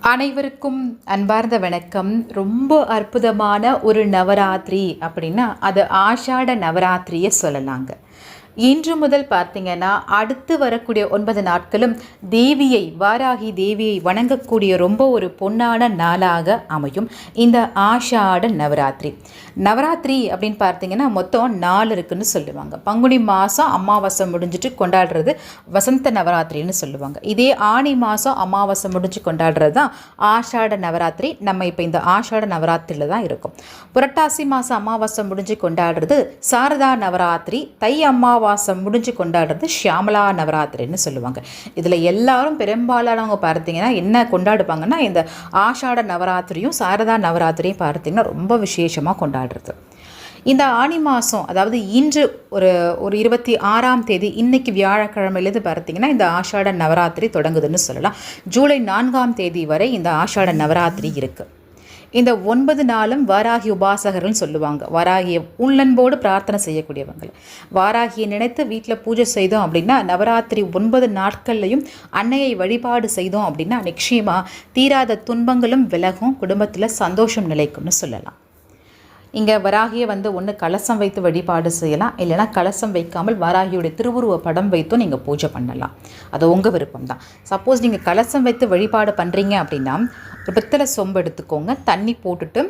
அனைவருக்கும் அன்பார்ந்த வணக்கம். ரொம்ப அற்புதமான ஒரு நவராத்திரி அப்படின்னா அது ஆஷாட நவராத்திரியை சொல்லலாங்க. இன்று முதல் பார்த்தீங்கன்னா அடுத்து வரக்கூடிய ஒன்பது நாட்களும் தேவியை வாராகி தேவியை வணங்கக்கூடிய ரொம்ப ஒரு பொன்னான நாளாக அமையும். இந்த ஆஷாட நவராத்திரி. நவராத்திரி அப்படின்னு பார்த்தீங்கன்னா மொத்தம் நாலு இருக்குன்னு சொல்லுவாங்க. பங்குனி மாதம் அமாவாசை முடிஞ்சிட்டு கொண்டாடுறது வசந்த நவராத்திரின்னு சொல்லுவாங்க. இதே ஆனி மாதம் அமாவாசை முடிஞ்சு கொண்டாடுறது தான் ஆஷாட நவராத்திரி. நம்ம இப்போ இந்த ஆஷாட நவராத்திரியில் தான் இருக்கும். புரட்டாசி மாதம் அமாவாசை முடிஞ்சு கொண்டாடுறது சாரதா நவராத்திரி. தை அமாவாசை முடிஞ்சு கொண்டாடுறது ஷியாமலா நவராத்திரின்னு சொல்லுவாங்க. இதில் எல்லாரும் பெரும்பாலானவங்க பார்த்தீங்கன்னா என்ன கொண்டாடுவாங்கன்னா இந்த ஆஷாட நவராத்திரியும் சாரதா நவராத்திரியும் பார்த்தீங்கன்னா ரொம்ப விசேஷமாக கொண்டாடுறது. இந்த ஆனி மாதம் அதாவது இன்று ஒரு ஒரு இருபத்தி ஆறாம் தேதி இன்னைக்கு வியாழக்கிழமையிலேருந்து பார்த்தீங்கன்னா இந்த ஆஷாட நவராத்திரி தொடங்குதுன்னு சொல்லலாம். ஜூலை நான்காம் தேதி வரை இந்த ஆஷாட நவராத்திரி இருக்குது இந்த ஒன்பது நாளும் வாராகி உபாசகர்கள்னு சொல்லுவாங்க. வாராகியை உள்ளன்போடு பிரார்த்தனை செய்யக்கூடியவங்க வாராகியை நினைத்து வீட்டில் பூஜை செய்தோம் அப்படின்னா நவராத்திரி ஒன்பது நாட்கள்லையும் அன்னையை வழிபாடு செய்தோம் அப்படின்னா நிச்சயமாக தீராத துன்பங்களும் விலகும் குடும்பத்தில் சந்தோஷம் நிலைக்கும்னு சொல்லலாம். இங்கே வராகியை வந்து ஒன்று கலசம் வைத்து வழிபாடு செய்யலாம். இல்லைனா கலசம் வைக்காமல் வராகியுடைய திருவுருவ படம் வைத்தும் நீங்கள் பூஜை பண்ணலாம். அது உங்கள் விருப்பம் தான் சப்போஸ் நீங்கள் கலசம் வைத்து வழிபாடு பண்ணுறீங்க அப்படின்னா ஒரு பித்தளை சொம்பு எடுத்துக்கோங்க. தண்ணி போட்டுட்டு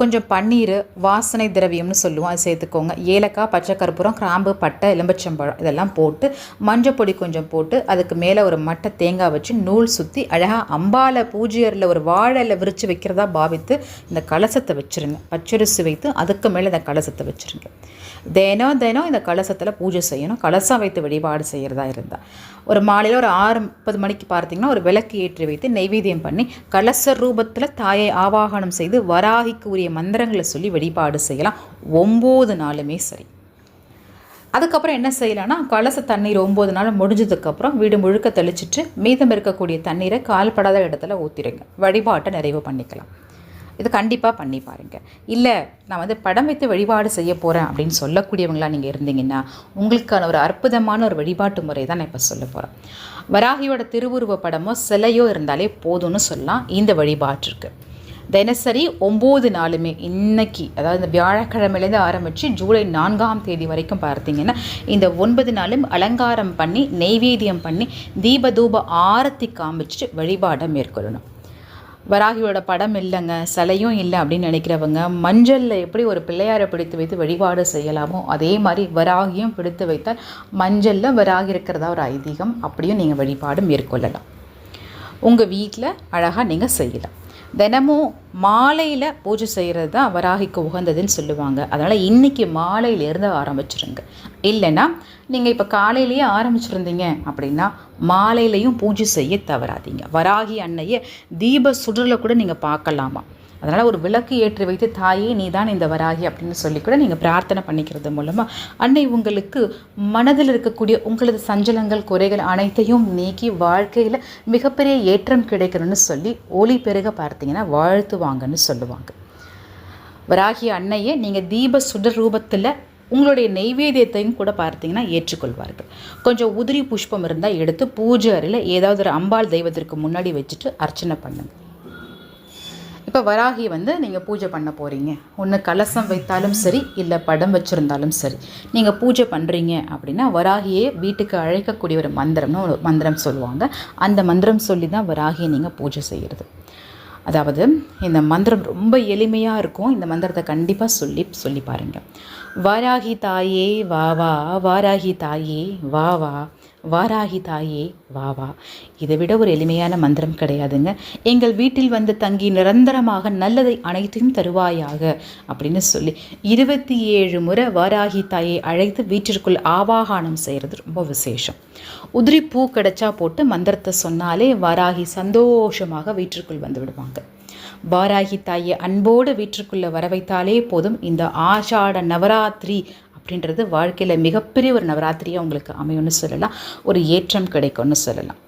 கொஞ்சம் பன்னீர் வாசனை திரவியம்னு சொல்லுவோம். அது சேர்த்துக்கோங்க. ஏலக்காய் பச்சை கற்பூரம் கிராம்பு பட்டை எலும்பச்சம்பழம் இதெல்லாம் போட்டு மஞ்சள் பொடி கொஞ்சம் போட்டு அதுக்கு மேலே ஒரு மட்டை தேங்காய் வச்சு நூல் சுற்றி அழகாக அம்பால பூஜையரில் ஒரு வாழையில் விரித்து வைக்கிறதா பாவித்து இந்த கலசத்தை வச்சுருங்க. பச்சரிசி வைத்து அதுக்கு மேலே இந்த கலசத்தை வச்சுருங்க. தினம் தினம் இந்த கலசத்தில் பூஜை செய்யணும். கலசம் வைத்து வழிபாடு செய்கிறதா இருந்தால் ஒரு மாலையில் ஒரு ஆறு முப்பது மணிக்கு பார்த்தீங்கன்னா ஒரு விளக்கு ஏற்றி வைத்து நைவேத்தியம் பண்ணி கலச ரூபத்தில் தாயை ஆவாகனம் செய்து வராகிக்கு உரிய மந்திரங்களை சொல்லி வழிபாடு செய்யலாம். ஒம்பது நாளுமே சரி. அதுக்கப்புறம் என்ன செய்யலாம்னா கலச தண்ணீர் ஒம்பது நாள் முடிஞ்சதுக்கப்புறம் வீடு முழுக்க தெளிச்சிட்டு மீதம் இருக்கக்கூடிய தண்ணீரை கால்படாத இடத்துல ஊற்றிடுங்க வழிபாட்டை நிறைவு பண்ணிக்கலாம். இது கண்டிப்பாக பண்ணி பாருங்கள் இல்லை நான் வந்து படம் வைத்து வழிபாடு செய்ய போகிறேன் அப்படின்னு சொல்லக்கூடியவங்களாக நீங்கள் இருந்தீங்கன்னா உங்களுக்கான ஒரு அற்புதமான ஒரு வழிபாட்டு முறை தான் நான் இப்போ சொல்ல போகிறேன் வராகியோட திருவுருவ படமோ சிலையோ இருந்தாலே போதும்னு சொல்லலாம். இந்த வழிபாட்டிற்கு. தினசரி ஒம்பது நாளுமே இன்னைக்கு அதாவது இந்த வியாழக்கிழமையிலேருந்து ஆரம்பித்து ஜூலை நான்காம் தேதி வரைக்கும் பார்த்தீங்கன்னா இந்த ஒன்பது நாளும் அலங்காரம் பண்ணி நெய்வேத்தியம் பண்ணி தீபதூப ஆரத்தி காமிச்சிட்டு வழிபாடை மேற்கொள்ளணும். வராகியோட படம் இல்லைங்க சிலையும் இல்லை அப்படின்னு நினைக்கிறவங்க மஞ்சளில் எப்படி ஒரு பிள்ளையாரை பிடித்து வைத்து வழிபாடு செய்யலாமோ அதே மாதிரி வராகியும் பிடித்து வைத்தால் மஞ்சளில் வராகி இருக்கிறதா ஒரு ஐதீகம் அப்படியும் நீங்கள் வழிபாடு மேற்கொள்ளலாம். உங்கள் வீட்டில் அழகாக நீங்கள் செய்யலாம். தினமும் மாலையில் பூஜை செய்கிறது தான் வராகிக்கு உகந்ததுன்னு சொல்லுவாங்க. அதனால் இன்றைக்கி மாலையிலேருந்து ஆரம்பிச்சிருங்க. இல்லைன்னா நீங்கள் இப்போ காலையிலேயே ஆரம்பிச்சிருந்தீங்க அப்படின்னா மாலையிலையும் பூஜை செய்ய தவறாதீங்க. வராகி அன்னையை தீப சுடரில் கூட நீங்கள் பார்க்கலாமா? அதனால் ஒரு விளக்கு ஏற்றி வைத்து தாயே நீ தான் இந்த வராகி அப்படின்னு சொல்லி கூட நீங்கள் பிரார்த்தனை பண்ணிக்கிறது மூலமாக அன்னை உங்களுக்கு மனதில் இருக்கக்கூடிய உங்களது சஞ்சலங்கள் குறைகள் அனைத்தையும் நீக்கி வாழ்க்கையில் மிகப்பெரிய ஏற்றம் கிடைக்கணும்னு சொல்லி ஒளி பெருக பார்த்தீங்கன்னா வாழ்த்துவாங்கன்னு சொல்லுவாங்க. வராகி அன்னையை நீங்கள் தீப சுடர் ரூபத்தில் உங்களுடைய நெய்வேத்தியத்தையும் கூட பார்த்தீங்கன்னா ஏற்றுக்கொள்வார்கள். கொஞ்சம் உதிரி புஷ்பம் இருந்தால் எடுத்து பூஜை அறையில் ஏதாவது ஒரு அம்பாள் தெய்வத்திற்கு முன்னாடி வச்சுட்டு அர்ச்சனை பண்ணுங்கள் இப்போ வராகி வந்து நீங்கள் பூஜை பண்ண போகிறீங்க ஒன்று கலசம் வைத்தாலும் சரி இல்லை படம் வச்சுருந்தாலும் சரி. நீங்கள் பூஜை பண்ணுறீங்க அப்படின்னா வராகியே வீட்டுக்கு அழைக்கக்கூடிய ஒரு மந்திரம்னு ஒரு மந்திரம் சொல்லுவாங்க. அந்த மந்திரம் சொல்லி தான் வராகியை நீங்கள் பூஜை செய்கிறது அதாவது இந்த மந்திரம் ரொம்ப எளிமையாக இருக்கும். இந்த மந்திரத்தை கண்டிப்பாக சொல்லி சொல்லி பாருங்கள் வாராகி தாயே வா வா வாராகி தாயே வா வா வாராகி தாயே வா வா. இதை விட ஒரு எளிமையான மந்திரம் கிடையாதுங்க. எங்கள் வீட்டில் வந்து தங்கி நிரந்தரமாக நல்லதை அனைத்தையும் தருவாயாக அப்படின்னு சொல்லி இருபத்தி ஏழு முறை வாராகி தாயை அழைத்து வீட்டிற்குள் ஆவாகானம் செய்கிறது ரொம்ப விசேஷம். உதிரி பூ கிடைச்சா போட்டு மந்திரத்தை சொன்னாலே வாராகி சந்தோஷமாக வீட்டிற்குள் வந்து விடுவாங்க. வாராகி தாயை அன்போடு வீட்டிற்குள்ளே வர வைத்தாலே போதும். இந்த ஆஷாட நவராத்திரி அப்படின்றது வாழ்க்கையில் மிகப்பெரிய ஒரு நவராத்திரியாக உங்களுக்கு அமையும்னு சொல்லலாம். ஒரு ஏற்றம் கிடைக்கும்னு சொல்லலாம்.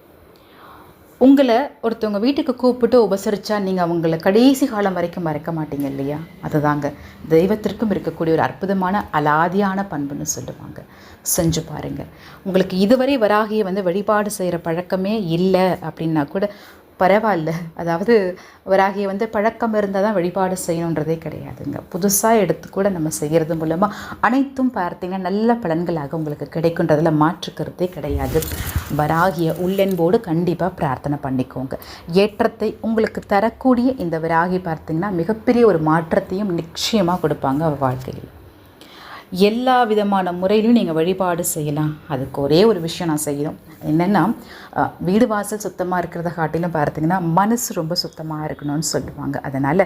உங்களை ஒருத்தவங்க வீட்டுக்கு கூப்பிட்டு உபசரித்தா நீங்கள் அவங்கள கடைசி காலம் வரைக்கும் மறக்க மாட்டீங்க இல்லையா? அதுதாங்க. தெய்வத்திற்கும் இருக்கக்கூடிய ஒரு அற்புதமான அலாதியான பண்புன்னு சொல்லுவாங்க. செஞ்சு பாருங்கள் உங்களுக்கு இதுவரை வராகியை வந்து வழிபாடு செய்கிற பழக்கமே இல்லை அப்படின்னா கூட பரவாயில்ல. அதாவது வராகியை வந்து பழக்கம் இருந்தால் தான் வழிபாடு செய்யணுன்றதே கிடையாதுங்க. புதுசாக எடுத்து கூட நம்ம செய்கிறது மூலமாக அனைத்தும் பார்த்தீங்கன்னா நல்ல பலன்களாக உங்களுக்கு கிடைக்குன்றதில் மாற்றுக்கிறதே கிடையாது. வராகிய உள்ளன்போடு கண்டிப்பாக பிரார்த்தனை பண்ணிக்கோங்க. ஏற்றத்தை உங்களுக்கு தரக்கூடிய இந்த வராகி பார்த்திங்கன்னா மிகப்பெரிய ஒரு மாற்றத்தையும் நிச்சயமாக கொடுப்பாங்க வாழ்க்கையில். எல்லா விதமான முறையிலும் நீங்கள் வழிபாடு செய்யலாம். அதுக்கு ஒரே ஒரு விஷயம் நான் செய்யணும். என்னென்னா வீடு வாசல் சுத்தமாக இருக்கிறத காட்டிலும் பார்த்தீங்கன்னா மனசு ரொம்ப சுத்தமாக இருக்கணும்னு சொல்லுவாங்க. அதனால்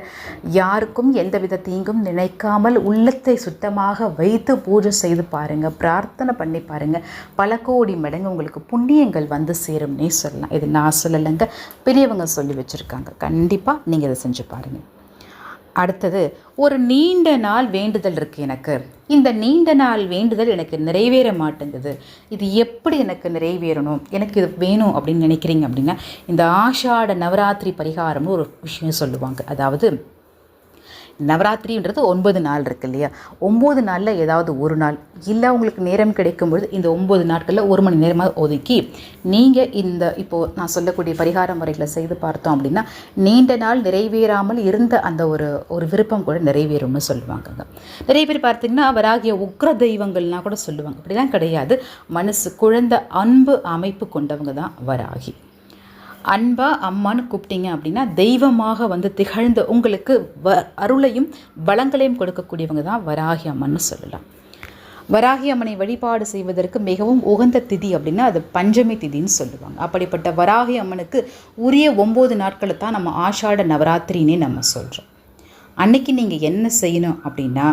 யாருக்கும் எந்த வித தீங்கும் நினைக்காமல் உள்ளத்தை சுத்தமாக வைத்து பூஜை செய்து பாருங்கள் பிரார்த்தனை பண்ணி பாருங்கள் பல கோடி மடங்கு உங்களுக்கு புண்ணியங்கள் வந்து சேரும்னே சொல்லலாம். இது நான் சொல்லலைங்க. பெரியவங்க சொல்லி வச்சுருக்காங்க. கண்டிப்பாக நீங்கள் இதை செஞ்சு பாருங்கள் அடுத்தது ஒரு நீண்ட நாள் வேண்டுதல் இருக்குது எனக்கு. இந்த நீண்ட நாள் வேண்டுதல் எனக்கு நிறைவேற மாட்டேங்குது. இது எப்படி எனக்கு நிறைவேறணும்? எனக்கு இது வேணும் அப்படின்னு நினைக்கிறீங்க அப்படின்னா இந்த ஆஷாட நவராத்திரி பரிகாரம்னு ஒரு விஷயம் சொல்லுவாங்க. அதாவது நவராத்திரின்றது ஒன்பது நாள் இருக்கு இல்லையா? ஒம்பது நாளில் ஏதாவது ஒரு நாள். இல்லை உங்களுக்கு நேரம் கிடைக்கும் பொழுது இந்த ஒம்பது நாட்களில் ஒரு மணி நேரமாக ஒதுக்கி நீங்கள் இந்த இப்போது நான் சொல்லக்கூடிய பரிகார முறைகளை செய்து பார்த்தோம் அப்படின்னா நீண்ட நாள் நிறைவேறாமல் இருந்த அந்த ஒரு ஒரு விருப்பம் கூட நிறைவேறும்னு சொல்லுவாங்க. நிறைய பேர் பார்த்தீங்கன்னா அவராகிய உக்ர தெய்வங்கள்லாம் கூட சொல்லுவாங்க. அப்படிலாம் கிடையாது. மனசு குழந்த அன்பு அமைப்பு கொண்டவங்க தான் வராகி. அன்பா அம்மான்னு கூப்பிட்டீங்க அப்படின்னா தெய்வமாக வந்து திகழ்ந்த உங்களுக்கு வ அருளையும் வளங்களையும் கொடுக்கக்கூடியவங்க தான் வராகி அம்மன்னு சொல்லலாம். வராகி அம்மனை வழிபாடு செய்வதற்கு மிகவும் உகந்த திதி அப்படின்னா அது பஞ்சமி திதின்னு சொல்லுவாங்க. அப்படிப்பட்ட வராகி அம்மனுக்கு உரிய ஒம்பது நாட்களை தான் நம்ம ஆஷாட நவராத்திரின்னே நம்ம சொல்கிறோம் அன்னைக்கு நீங்கள் என்ன செய்யணும் அப்படின்னா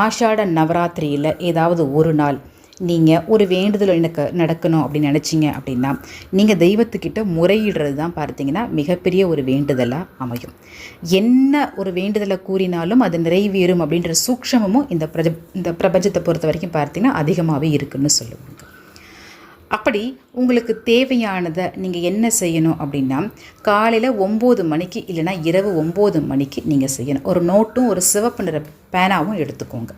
ஆஷாட நவராத்திரியில் ஏதாவது ஒரு நாள் நீங்கள் ஒரு வேண்டுதல் எனக்கு நடக்கணும் அப்படின்னு நினச்சிங்க அப்படின்னா நீங்கள் தெய்வத்துக்கிட்ட முறையிடுறது தான் பார்த்தீங்கன்னா மிகப்பெரிய ஒரு வேண்டுதலாக அமையும். என்ன ஒரு வேண்டுதலை கூறினாலும் அது நிறைவேறும் அப்படின்ற சூக்ஷமமும் இந்த பிரஜ இந்த பிரபஞ்சத்தை பொறுத்த வரைக்கும் பார்த்தீங்கன்னா அதிகமாகவே இருக்குன்னு சொல்லுவாங்க. அப்படி உங்களுக்கு தேவையானதை நீங்கள் என்ன செய்யணும் அப்படின்னா காலையில் ஒம்பது மணிக்கு இல்லைன்னா இரவு ஒம்பது மணிக்கு நீங்கள் செய்யணும். ஒரு நோட்டும் ஒரு சிவப்பு நிற பேனாவும் எடுத்துக்கோங்க.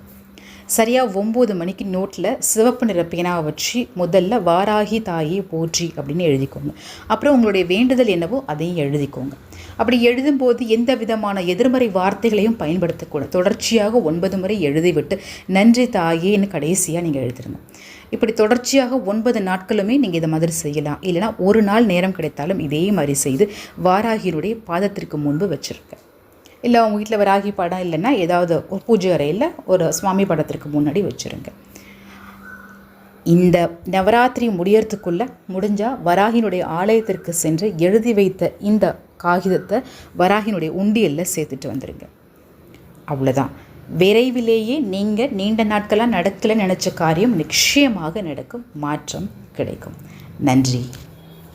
சரியாக ஒம்பது மணிக்கு நோட்டில் சிவப்பு நிற பேனாவை வச்சு முதல்ல வாராகி தாயே போற்றி அப்படின்னு எழுதிக்கோங்க. அப்புறம் உங்களுடைய வேண்டுதல் என்னவோ அதையும் எழுதிக்கோங்க. அப்படி எழுதும்போது எந்த விதமான எதிர்மறை வார்த்தைகளையும் பயன்படுத்தக்கூடாது தொடர்ச்சியாக ஒன்பது முறை எழுதிவிட்டு நன்றி தாயேன்னு கடைசியாக நீங்கள் எழுதிருங்க. இப்படி தொடர்ச்சியாக ஒன்பது நாட்களுமே நீங்கள் இதை மாதிரி செய்யலாம். இல்லைனா ஒரு நாள் நேரம் கிடைத்தாலும் இதே மாதிரி செய்து வாராகியினுடைய பாதத்திற்கு முன்பு வச்சுருக்கேன் இல்லை உங்கள் வீட்டில் வராகி படம் இல்லைன்னா ஏதாவது ஒரு பூஜை அறையில் ஒரு சுவாமி படத்திற்கு முன்னாடி வச்சுருங்க. இந்த நவராத்திரி முடியறதுக்குள்ளே முடிஞ்சால் வராகினுடைய ஆலயத்திற்கு சென்று எழுதி வைத்த இந்த காகிதத்தை வராகினுடைய உண்டியலில் சேர்த்துட்டு வந்துடுங்க அவ்வளோதான் விரைவிலேயே நீங்கள் நீண்ட நாட்களாக நடக்கலை நினச்ச காரியம் நிச்சயமாக நடக்கும். மாற்றம் கிடைக்கும். நன்றி.